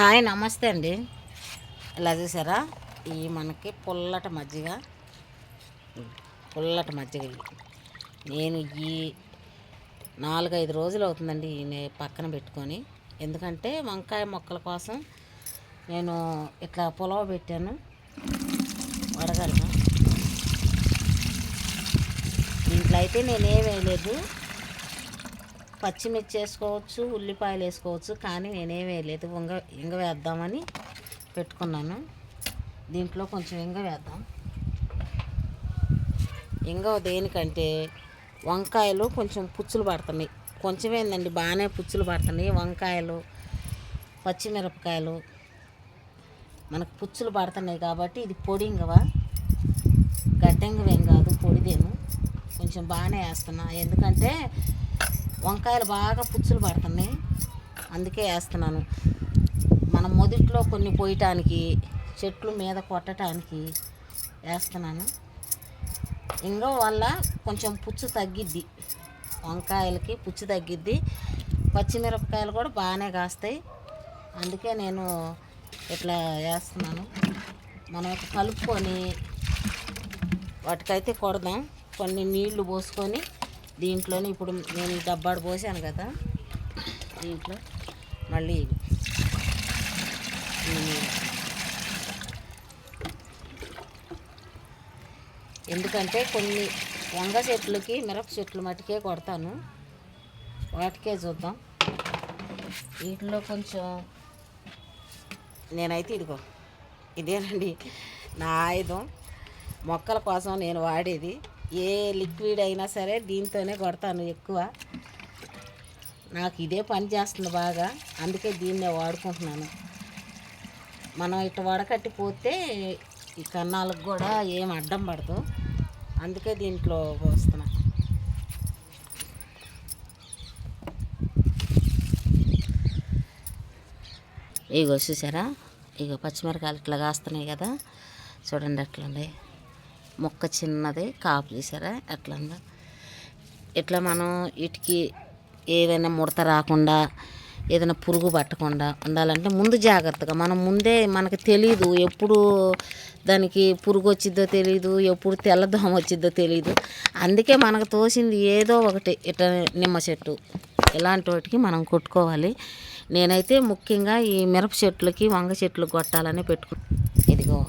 Hi నమస్తే అండి. ఇలా చూసారా? ఈ మనకి పుల్లట మజ్జిగ. పుల్లట మజ్జిగ నేను ఈ నాలుగైదు రోజులు అవుతుందండి ఈ పక్కన పెట్టుకొని. ఎందుకంటే వంకాయ మొక్కల కోసం నేను ఇట్లా పులవ పెట్టాను. వడగలను? దీంట్లో అయితే నేనేం వేయలేదు. పచ్చిమిర్చి వేసుకోవచ్చు ఉల్లిపాయలు వేసుకోవచ్చు కానీ నేనేం వేయలేదు ఇంగ ఇంగ వేద్దామని పెట్టుకున్నాను. దీంట్లో కొంచెం ఇంగ వేద్దాం. ఇంగ దేనికంటే వంకాయలు కొంచెం పుచ్చులు పడుతున్నాయి. కొంచెం ఏందండి బాగానే పుచ్చులు పడుతున్నాయి. వంకాయలు పచ్చిమిరపకాయలు మనకు పుచ్చులు పడుతున్నాయి కాబట్టి ఇది పొడి ఇంగవా? గడ్డంగవేం కాదు పొడిదేను. కొంచెం బాగానే వేస్తున్నా. ఎందుకంటే వంకాయలు బాగా పుచ్చులు పడుతున్నాయి. అందుకే వేస్తున్నాను. మనం మొదట్లో కొన్ని పోయటానికి చెట్లు మీద కొట్టడానికి వేస్తున్నాను. ఇంకా వల్ల కొంచెం పుచ్చు తగ్గిద్ది. వంకాయలకి పుచ్చు తగ్గిద్ది. పచ్చిమిరపకాయలు కూడా బాగానే కాస్తాయి. అందుకే నేను ఇట్లా వేస్తున్నాను. మనం కలుపుకొని వాటికైతే కొడదాం. కొన్ని నీళ్ళు పోసుకొని దీంట్లోనే ఇప్పుడు నేను ఈ డబ్బాడు పోసాను కదా దీంట్లో మళ్ళీ ఎందుకంటే కొన్ని వంగ చెట్లకి మిరప చెట్లు మటుకే కొడతాను. వాటికే చూద్దాం. వీటిలో కొంచెం నేనైతే ఇదిగో ఇదేనండి నా ఆయుధం. మొక్కల కోసం నేను వాడేది. ఏ లిక్విడ్ అయినా సరే దీంతోనే కొడతాను ఎక్కువ. నాకు ఇదే పని చేస్తుంది బాగా. అందుకే దీన్నే వాడుకుంటున్నాను. మనం ఇట్లా వడకట్టి పోతే ఈ కన్నాలకు కూడా ఏం అడ్డం పడదు. అందుకే దీంట్లో పోస్తున్నా. ఇగో చూసారా? ఇగో పచ్చిమిరకాయలు ఇట్లా కాస్తున్నాయి కదా. చూడండి ఎట్లా ఉన్నాయి మొక్క చిన్నది కాపు చూసారా ఎట్లా ఇట్లా మనం వీటికి ఏదైనా ముడత రాకుండా ఏదైనా పురుగు పట్టకుండా ఉండాలంటే ముందు జాగ్రత్తగా మనం ముందే మనకి తెలియదు ఎప్పుడు దానికి పురుగు వచ్చిద్దో తెలియదు ఎప్పుడు తెల్లదోమ వచ్చిద్దో తెలియదు అందుకే మనకు తోసింది ఏదో ఒకటి ఇట్లా నిమ్మ చెట్టు. ఇలాంటి వాటికి మనం కొట్టుకోవాలి. నేనైతే ముఖ్యంగా ఈ మిరప చెట్లకి వంగ చెట్లు కొట్టాలని పెట్టుకు ఇదిగో.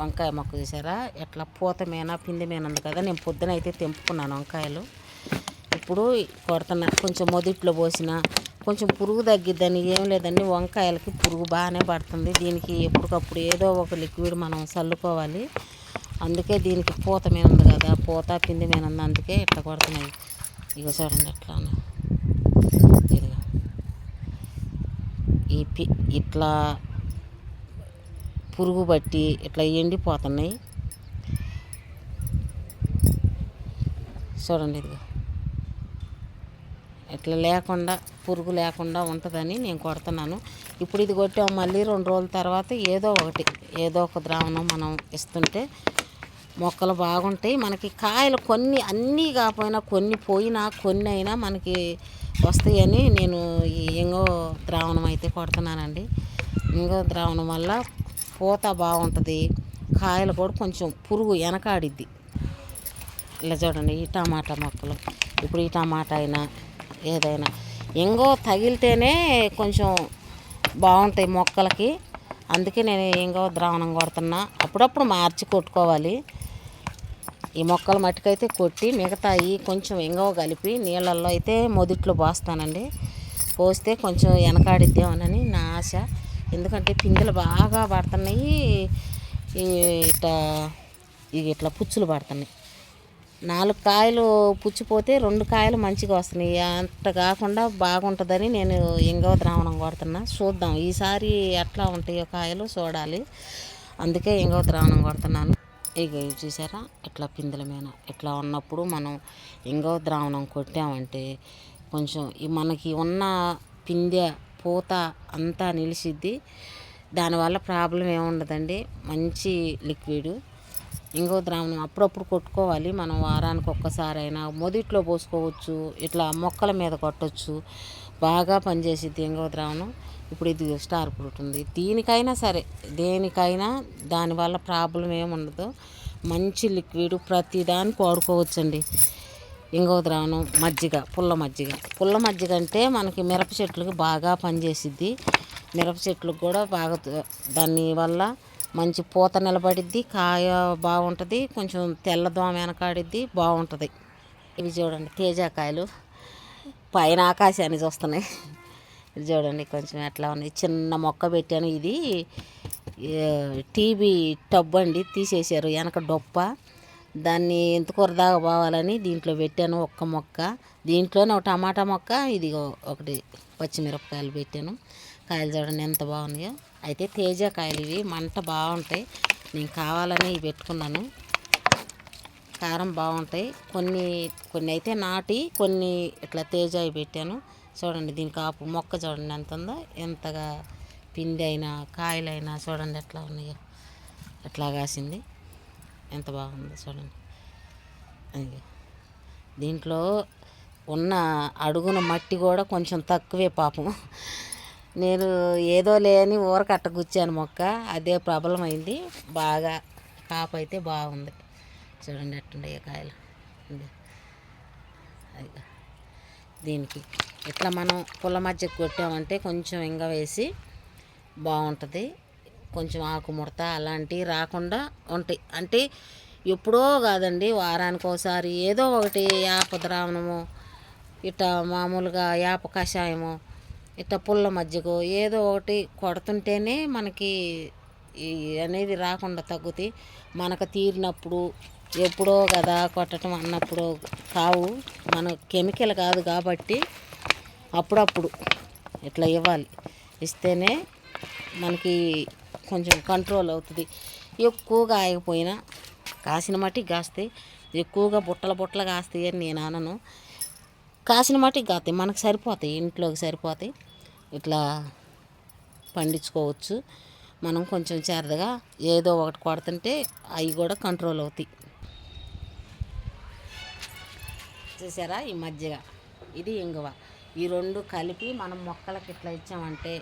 వంకాయ మొక్క చూసారా? ఎట్లా పూత మేన పిండి మీన ఉంది కదా నేను పొద్దున అయితే తెంపుకున్నాను వంకాయలు. ఇప్పుడు కొడుతున్నా కొంచెం మొదట్లో పోసిన కొంచెం పురుగు తగ్గిద్దని ఏం లేదండి వంకాయలకి పురుగు బాగానే పడుతుంది. దీనికి ఎప్పటికప్పుడు ఏదో ఒక లిక్విడ్ మనం చల్లుకోవాలి. అందుకే దీనికి పూత మీద ఉంది కదా పూత పిండి మీద ఉంది అందుకే ఇట్లా కొడుతున్నాయి. ఇక చూడండి ఎట్లా ఇదిగో. ఈ పి ఇట్లా పురుగు పట్టి ఇట్లా ఎండిపోతున్నాయి. చూడండి ఇదిగో. ఇట్లా లేకుండా పురుగు లేకుండా ఉంటుందని నేను కొడుతున్నాను. ఇప్పుడు ఇది కొట్టాము మళ్ళీ రెండు రోజుల తర్వాత ఏదో ఒకటి ఏదో ఒక ద్రావణం మనం ఇస్తుంటే మొక్కలు బాగుంటాయి. మనకి కాయలు కొన్ని అన్నీ కాకపోయినా కొన్ని పోయినా కొన్ని అయినా మనకి వస్తాయని నేను ఈ ఇంగో ద్రావణం అయితే కొడుతున్నానండి. ఇంగో ద్రావణం వల్ల పూత బాగుంటుంది. కాయలు కూడా కొంచెం పురుగు వెనకాడిద్ది. ఇలా చూడండి ఈ టమాటా మొక్కలు. ఇప్పుడు ఈ టమాటా అయినా ఏదైనా. ఇంగో తగిలితేనే కొంచెం బాగుంటాయి మొక్కలకి. అందుకే నేను ఇంగో ద్రావణం కొడుతున్నా. అప్పుడప్పుడు మార్చి కొట్టుకోవాలి. ఈ మొక్కలు మట్టుకైతే కొట్టి మిగతాయి కొంచెం ఇంగో కలిపి నీళ్ళల్లో అయితే మొదట్లో పోస్తానండి. పోస్తే కొంచెం వెనకాడిద్దామనని నా ఆశ. ఎందుకంటే పిందెలు బాగా పడుతున్నాయి. ఇట్లా ఇక ఇట్లా పుచ్చులు పడుతున్నాయి. నాలుగు కాయలు పుచ్చిపోతే రెండు కాయలు మంచిగా వస్తున్నాయి. అంత కాకుండా బాగుంటుందని నేను ఇంగవ ద్రావణం కొడుతున్నా. చూద్దాం. ఈసారి ఎట్లా ఉంటాయో కాయలు చూడాలి. అందుకే ఇంగవ ద్రావణం కొడుతున్నాను. ఇక ఇవి చూసారా? ఇట్లా పిందెల మీద? ఇట్లా ఉన్నప్పుడు మనం ఇంగవ ద్రావణం కొట్టామంటే కొంచెం మనకి ఉన్న పిందె పూత అంతా నిలిచిద్ది. దానివల్ల ప్రాబ్లం ఏముండదండి మంచి లిక్విడ్. ఇంకో ద్రావణం అప్పుడప్పుడు కొట్టుకోవాలి. మనం వారానికి ఒక్కసారైనా మొదట్లో పోసుకోవచ్చు. ఇట్లా మొక్కల మీద కొట్టచ్చు. బాగా పనిచేసిద్ది ఇంకో ద్రావణం. ఇప్పుడు ఇది స్టార్ ఫ్రూట్ ఉంది. దీనికైనా సరే దేనికైనా దానివల్ల ప్రాబ్లం ఏముండదు మంచి లిక్విడ్ ప్రతిదాన్ని వాడుకోవచ్చండి. ఇంగవ ద్రావణం మజ్జిగ పుల్ల మజ్జిగ. పుల్ల మజ్జిగ అంటే మనకి మిరప చెట్లకు బాగా పనిచేసిద్ది. మిరప చెట్లకు కూడా బాగా దాని వల్ల మంచి పూత నిలబడిద్ది కాయ బాగుంటుంది కొంచెం తెల్లదోమ వెనకాడిద్ది బాగుంటుంది. ఇవి చూడండి తేజాకాయలు. పైన ఆకాశాన్ని చూస్తున్నాయి. ఇది చూడండి కొంచెం ఎట్లా ఉంది చిన్న మొక్క పెట్టాను ఇది. టీవీ టబ్ అండి తీసేశారు. వెనక డొప్ప. దాన్ని ఎంత దాకా పోవాలని దీంట్లో పెట్టాను ఒక్క మొక్క. దీంట్లోనే ఒక టమాటా మొక్క ఇది ఒకటి పచ్చిమిరపకాయలు పెట్టాను. కాయలు చూడండి ఎంత బాగున్నాయో. అయితే తేజ కాయలు ఇవి మంట బాగుంటాయి. నేను కావాలని ఇవి పెట్టుకున్నాను. కారం బాగుంటాయి. కొన్ని కొన్ని అయితే నాటి కొన్ని ఇట్లా తేజాయి పెట్టాను. చూడండి దీని కాపు మొక్క చూడండి ఎంత ఉందో. ఎంతగా పిండి అయినా కాయలైనా చూడండి ఎట్లా ఉన్నాయో. ఎట్లా కాసింది. ఎంత బాగుందో చూడండి. అది దీంట్లో ఉన్న అడుగున మట్టి కూడా కొంచెం తక్కువే పాపం. నేను ఏదో లేని ఊరకట్ట గుచ్చాను మొక్క. అదే ప్రాబ్లం అయింది బాగా కాపు అయితే బాగుంది. చూడండి ఎట్టుండే కాయలు. దీనికి ఇట్లా మనం పుల్ల మధ్య కొట్టామంటే కొంచెం ఇంగ వేసి బాగుంటుంది. కొంచెం ఆకు ముడత అలాంటివి రాకుండా ఉంటాయి. అంటే ఎప్పుడో కాదండి వారానికి ఒకసారి ఏదో ఒకటి యాప ద్రావణము ఇట్లా మామూలుగా యాప కషాయము ఇట్లా పుల్ల మజ్జిగో ఏదో ఒకటి కొడుతుంటేనే మనకి అనేది రాకుండా తగ్గుతాయి మనకు తీరినప్పుడు ఎప్పుడో కదా కొట్టడం అన్నప్పుడు కావు. మన కెమికల్ కాదు కాబట్టి అప్పుడప్పుడు ఇట్లా ఇవ్వాలి. ఇస్తేనే మనకి కొంచెం కంట్రోల్ అవుతుంది. ఎక్కువగా ఆగిపోయినా కాసిన మట్టి కాస్తాయి ఎక్కువగా బుట్టల బుట్టలు కాస్తాయి అని నేను అనను. కాసిన మట్టి కాస్తాయి మనకు సరిపోతాయి ఇంట్లోకి సరిపోతాయి. ఇట్లా పండించుకోవచ్చు. మనం కొంచెం చేరదగా ఏదో ఒకటి కొడుతుంటే అవి కూడా కంట్రోల్ అవుతాయి. చూసారా ఈ మజ్జిగ? ఇది ఇంగువ. ఈ రెండు కలిపి మనం మొక్కలకి ఇట్లా ఇచ్చామంటే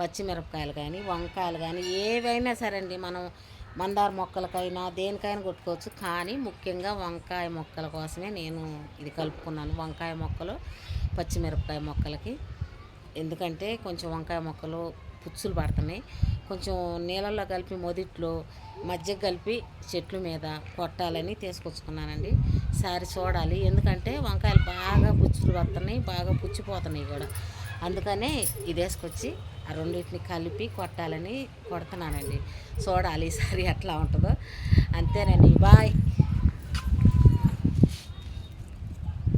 పచ్చిమిరపకాయలు కానీ వంకాయలు కానీ ఏవైనా సరే అండి మనం మందార మొక్కలకైనా దేనికైనా కొట్టుకోవచ్చు. కానీ ముఖ్యంగా వంకాయ మొక్కల కోసమే నేను ఇది కలుపుకున్నాను. వంకాయ మొక్కలు పచ్చిమిరపకాయ మొక్కలకి. ఎందుకంటే కొంచెం వంకాయ మొక్కలు పుచ్చులు పడుతున్నాయి కొంచెం నీళ్ళల్లో కలిపి మొదట్లో మధ్య కలిపి చెట్ల మీద కొట్టాలని తీసుకొచ్చుకున్నానండి. సారి చూడాలి. ఎందుకంటే వంకాయలు బాగా పుచ్చులు పడుతున్నాయి బాగా పుచ్చిపోతున్నాయి కూడా. అందుకనే ఇది వేసుకొచ్చి ఆ రెండింటిని కలిపి కొట్టాలని కొడుతున్నానండి. చూడాలి ఈసారి ఎట్లా ఉంటుందో. అంతేనండి బాయ్.